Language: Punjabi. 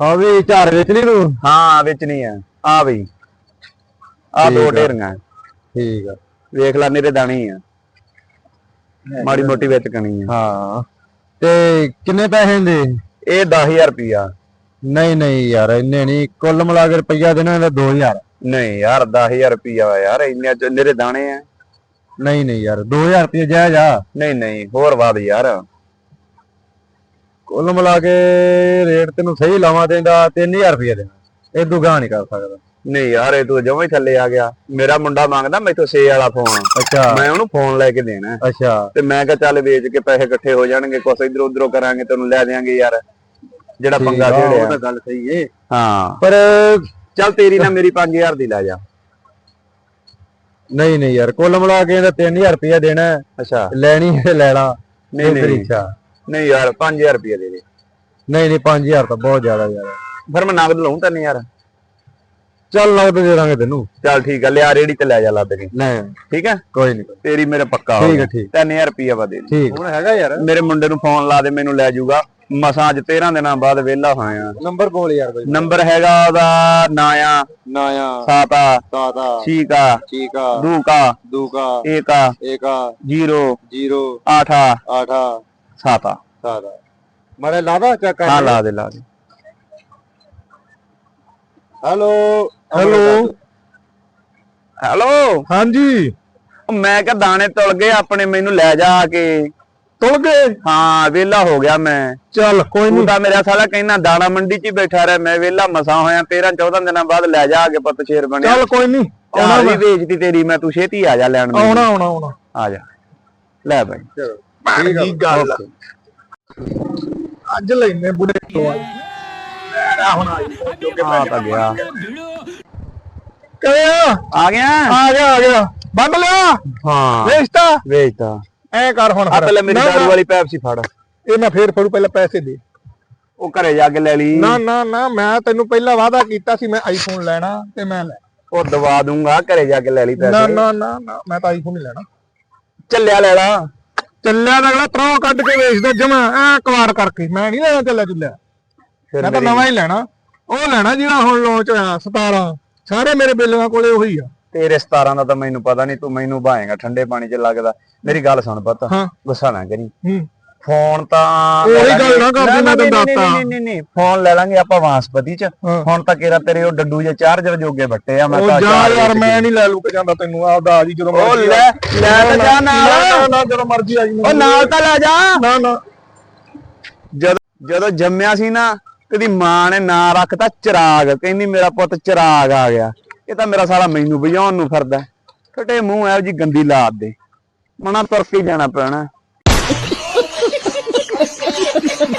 ਆ ਵੀ ਝਾੜ ਵੇਚ ਲਈ ਤੂੰ? ਹਾਂ ਵਿੱਚ ਨਹੀਂ ਆ। ਆ ਬਈ ਆ ਦੋ। ਢੇਰੀਆਂ। ਠੀਕ ਆ। ਵੇਖ ਲੈ ਮੇਰੇ ਦਾਣੇ ਆ। ਮਾੜੀ ਮੋਟੀ ਵਿੱਚ ਕਣੀ ਆ। ਹਾਂ। ਤੇ ਕਿੰਨੇ ਪੈਸੇ ਦੇ ਇਹ 10000 ਰੁਪਿਆ ਨਹੀਂ ਨਹੀਂ ਯਾਰ ਇੰਨੇ ਨਹੀਂ ਕੁੱਲ ਮਿਲਾ ਕੇ ਰੁਪਈਆ ਦੇਣਾ ਇਹਦਾ 2000 ਨਹੀਂ ਯਾਰ 10000 ਰੁਪਿਆ ਯਾਰ ਇੰਨੇ ਚ ਮੇਰੇ ਦਾਣੇ ਆ। ਨਹੀਂ ਨਹੀਂ ਯਾਰ 2000 ਰੁਪਏ ਜਾਇਜ਼ ਆ। ਨਹੀਂ ਨਹੀਂ ਹੋਰ ਬਾਦ ਯਾਰ। ਕੁੱਲ ਮਿਲਾ ਕੇ ਰੇਟ ਤੈਨੂੰ ਸਹੀ ਲਾਵਾਂ ਦੇਂਦਾ 3000 ਰੁਪਏ ਦੇਣਾ। ਇਹ ਦੁਗਾ ਨਹੀਂ ਕਰ ਸਕਦਾ। ਨਹੀਂ ਯਾਰ ਇਹ ਤੂੰ ਜਮਾਂ ਹੀ ਥੱਲੇ ਆ ਗਿਆ। ਮੇਰਾ ਮੁੰਡਾ ਮੰਗਦਾ ਮੈਥੋਂ 6 ਵਾਲਾ ਫੋਨ ਅੱਛਾ। ਮੈਂ ਉਹਨੂੰ ਫੋਨ ਲੈ ਕੇ ਦੇਣਾ। ਅੱਛਾ। ਤੇ ਮੈਂ ਕਿਹਾ ਚੱਲ ਵੇਚ ਕੇ ਪੈਸੇ ਇਕੱਠੇ ਹੋ ਜਾਣਗੇ ਕੁਛ ਇਧਰ ਉਧਰੋਂ ਕਰਾਂਗੇ ਤੈਨੂੰ ਲੈ ਦੇਾਂਗੇ ਯਾਰ। ਜਿਹੜਾ ਪੰਗਾ ਠੀਕ ਆ, ਉਹ ਛੇੜਿਆ ਤਾਂ ਗੱਲ ਸਹੀ ਏ। ਹਾਂ। ਪਰ ਚੱਲ ਤੇਰੀ ਨਾ ਮੇਰੀ 5000 ਦੀ ਲੈ ਜਾ। ਨਹੀਂ ਨਹੀਂ ਯਾਰ ਕੁੱਲ ਮਿਲਾ ਕੇ ਇਹਦਾ 3000 ਰੁਪਏ ਦੇਣਾ। ਅੱਛਾ। ਲੈਣੀ ਹੈ ਲੈ ਲਾ। ਨਹੀਂ ਨਹੀਂ। ਨਹੀਂ ਯਾਰ 5000 ਰੁਪਏ ਦੇ ਦੇ। ਨਹੀਂ ਨਹੀਂ 5000 ਤਾਂ ਬਹੁਤ ਜ਼ਿਆਦਾ ਯਾਰ। ਫਿਰ ਮੈਂ ਨਗਦ ਲਊਂ ਤੈਨੂੰ ਯਾਰ ਚੱਲ ਨਗਦ ਦੇ ਦਾਂਗੇ ਤੈਨੂੰ। ਚੱਲ ਠੀਕ ਆ ਲਿਆ ਰੇੜੀ ਤੇ ਲੈ ਜਾ ਲੱਦ ਕੇ। ਨਹੀਂ ਠੀਕ ਹੈ ਕੋਈ ਨਹੀਂ ਤੇਰੀ ਮੇਰੇ ਪੱਕਾ ਹੋ ਠੀਕ ਹੈ ਠੀਕ। 3000 ਰੁਪਏ ਵਾ ਦੇ ਦੇ। ਹੁਣ ਹੈਗਾ ਯਾਰ। ਮੇਰੇ ਮੁੰਡੇ ਨੂੰ ਫੋਨ ਲਾ ਦੇ ਮੈਨੂੰ ਲੈ ਜਾਊਗਾ। ਮਸਾਂ ਅੱਜ 13 ਦਿਨਾਂ ਬਾਅਦ ਵਿਹਲਾ ਹੋਇਆ ਨੰਬਰ ਬੋਲ ਯਾਰ ਬਈ। ਨੰਬਰ ਹੈਗਾ ਉਹਦਾ ਨਾਇਆ। ਨਾਇਆ। ਸਾਤਾ। ਸਾਦਾ ਛੀਕਾ। ਚੀਕਾ ਦੂਕਾ। ਦੂਕਾ। ਏਕਾ। ਏਕਾ। ਜੀਰੋ। 0 ਆਠਾ। 8 ਸਾਤਾ ਸਾਦਾ ਮਾਰੇ ਲਾਦਾ ਚੈੱਕ ਕਰ ਹਾਂ ਲਾ ਦੇ ਲਾ ਦੇ। ਹੈਲੋ। ਹੈਲੋ। ਹੈਲੋ। ਹਾਂਜੀ। ਮੈਂ ਕਿਹਾ ਦਾਣੇ ਤੁਲ ਗਏ ਆਪਣੇ ਮੈਨੂੰ ਲੈ ਜਾ ਆ ਕੇ। ਤੁਲ ਗਏ? ਹਾਂ ਵਿਹਲਾ ਹੋ ਗਿਆ ਮੈਂ। ਚੱਲ ਕੋਈ ਤੂੰ ਤਾਂ ਮੇਰਾ ਸਾਲਾ ਕਹਿੰਦਾ ਦਾਣਾ ਮੰਡੀ 'ਚ ਹੀ ਬੈਠਾ ਰਿਹਾ ਮੈਂ ਵਿਹਲਾ ਮਸਾਂ ਹੋਇਆ 13 14 ਦਿਨਾਂ ਬਾਅਦ ਲੈ ਜਾ ਕੇ ਪੁੱਤ ਸ਼ੇਰ ਬਣਿਆ। ਚੱਲ ਕੋਈ ਨਹੀਂ ਚਾਹ ਵੀ ਵੇਚਦੀ ਤੇਰੀ ਮੈਂ ਤੂੰ ਛੇਤੀ ਆ ਜਾ ਲੈਣ। ਆਉਣਾ ਆਉਣਾ ਆਉਣਾ। ਆ ਜਾ। ਲੈ ਬਾਈ। ਠੀਕ ਆ ਗੱਲ। ਅੱਜ ਲੈਨੇ ਬੁੜੇ ਤੋਂ। ਆ ਤਾਂ ਗਿਆ। ਕਿਆ? ਆ ਗਿਆ? ਆ ਗਿਆ ਆ ਗਿਆ। ਬੰਦ ਲਿਆ? ਹਾਂ। ਵੇਚਤਾ? ਵੇਚਤਾ। ਐ ਕਰ ਹੁਣ ਆ ਫਿਰ। ਪਹਿਲਾਂ ਮੇਰੀ ਦਾਰੂ ਵਾਲੀ ਪੈਪਸੀ ਫੜ। ਇਹ ਮੈਂ ਫੇਰ ਫੜੂ ਪਹਿਲਾਂ ਪੈਸੇ ਦੇ। ਉਹ ਘਰੇ ਜਾ ਕੇ ਲੈ ਲਈ। ਨਾ ਨਾ ਨਾ ਮੈਂ ਤੈਨੂੰ ਪਹਿਲਾਂ ਵਾਅਦਾ ਕੀਤਾ ਸੀ ਮੈਂ ਆਈਫੋਨ ਲੈਣਾ ਤੇ ਮੈਂ ਲੈ। ਉਹ ਦਵਾ ਦੂੰਗਾ ਘਰੇ ਜਾ ਕੇ ਲੈ ਲਈ ਨਾ ਪੈਸੇ। ਨਾ ਨਾ ਨਾ ਮੈਂ ਤਾਂ ਆਈਫੋਨ ਹੀ ਲੈਣਾ। ਚੱਲਿਆ ਲੈ ਲਾ। ਚੱਲਿਆ ਤਾਂ ਅਗਲਾ ਤਰੋਂ ਕੱਢ ਕੇ ਵੇਚਦਾ ਜਮਾ ਐ ਕਵਾੜ ਕਰਕੇ। ਮੈਂ ਨਹੀਂ ਲੈਣਾ ਚੱਲਿਆ ਚੁੱਲਿਆ। ਫਿਰ ਮੈਂ ਤਾਂ ਨਵਾਂ ਹੀ ਲੈਣਾ। ਉਹ ਲੈਣਾ ਜਿਹੜਾ ਹੁਣ ਲਾਂਚ ਹੋਇਆ 17 ਸਾਰੇ ਮੇਰੇ ਬਿੱਲਾਂ ਕੋਲੇ ਉਹੀ ਆ। ਤੇਰੇ 17 ਦਾ ਤਾਂ ਮੈਨੂੰ ਪਤਾ ਨਹੀਂ ਤੂੰ ਮੈਨੂੰ ਭਾਏਗਾ ਠੰਡੇ ਪਾਣੀ 'ਚ ਲੱਗਦਾ। ਮੇਰੀ ਗੱਲ ਸੁਣ ਪੁੱਤ ਗੁੱਸਾ ਨਾ ਕਰੀ। ਹੂੰ। ਫੋਨ ਤਾਂ ਉਹੀ ਗੱਲ ਨਾ ਕਰਦੀ, ਮੈਂ ਤੈਨੂੰ ਦੱਸਤਾ। ਨਹੀਂ ਨਹੀਂ ਨਹੀਂ ਫੋਨ ਲੈ ਲਾਂਗੇ ਆਪਾਂ ਵਾਂਸਪਤੀ 'ਚ। ਹੁਣ ਤਾਂ ਕਿਹੜਾ ਤੇਰੇ ਉਹ ਡੱਡੂ ਜੇ ਚਾਰਜਰ ਜੋਗੇ ਵੱਟੇ ਆ ਮੈਂ ਉਹ ਤਾਂ ਯਾਰ ਵੇਚ ਮੈਂ ਨਹੀਂ ਲੈ ਲੂ ਕੇ ਜਾਂਦਾ ਤੈਨੂੰ ਆਪਦਾ ਆ ਜੀ ਜਦੋਂ ਉਹ ਮਰਜ਼ੀ ਲੈ ਲੈ ਤਾਂ ਜਾ ਨਾ ਨਾਲ। ਨਾ ਜਦੋਂ ਮਰਜ਼ੀ ਆ ਜੀ ਉਹ ਨਾਲ ਤਾਂ ਲੈ ਜਾ। ਨਾ ਨਾ। ਜਦੋਂ ਜਦੋਂ ਜੰਮਿਆ ਸੀ ਨਾ ਤੇਰੀ ਮਾਂ ਨੇ ਨਾਂ ਰੱਖਤਾ ਚਿਰਾਗ। ਕਹਿੰਦੀ ਮੇਰਾ ਪੁੱਤ ਚਿਰਾਗ ਆ ਗਿਆ। ਇਹ ਤਾਂ ਮੇਰਾ ਸਾਲਾ ਮੈਨੂੰ ਵਜਾਉਣ ਨੂੰ ਫਿਰਦਾ। ਛੋਟੇ ਮੂੰਹ ਐ ਜੀ ਗੰਦੀ ਲਾਤ ਦੇ। ਮਨਾ ਤੁਰ ਕੇ ਜਾਣਾ ਪੈਣਾ।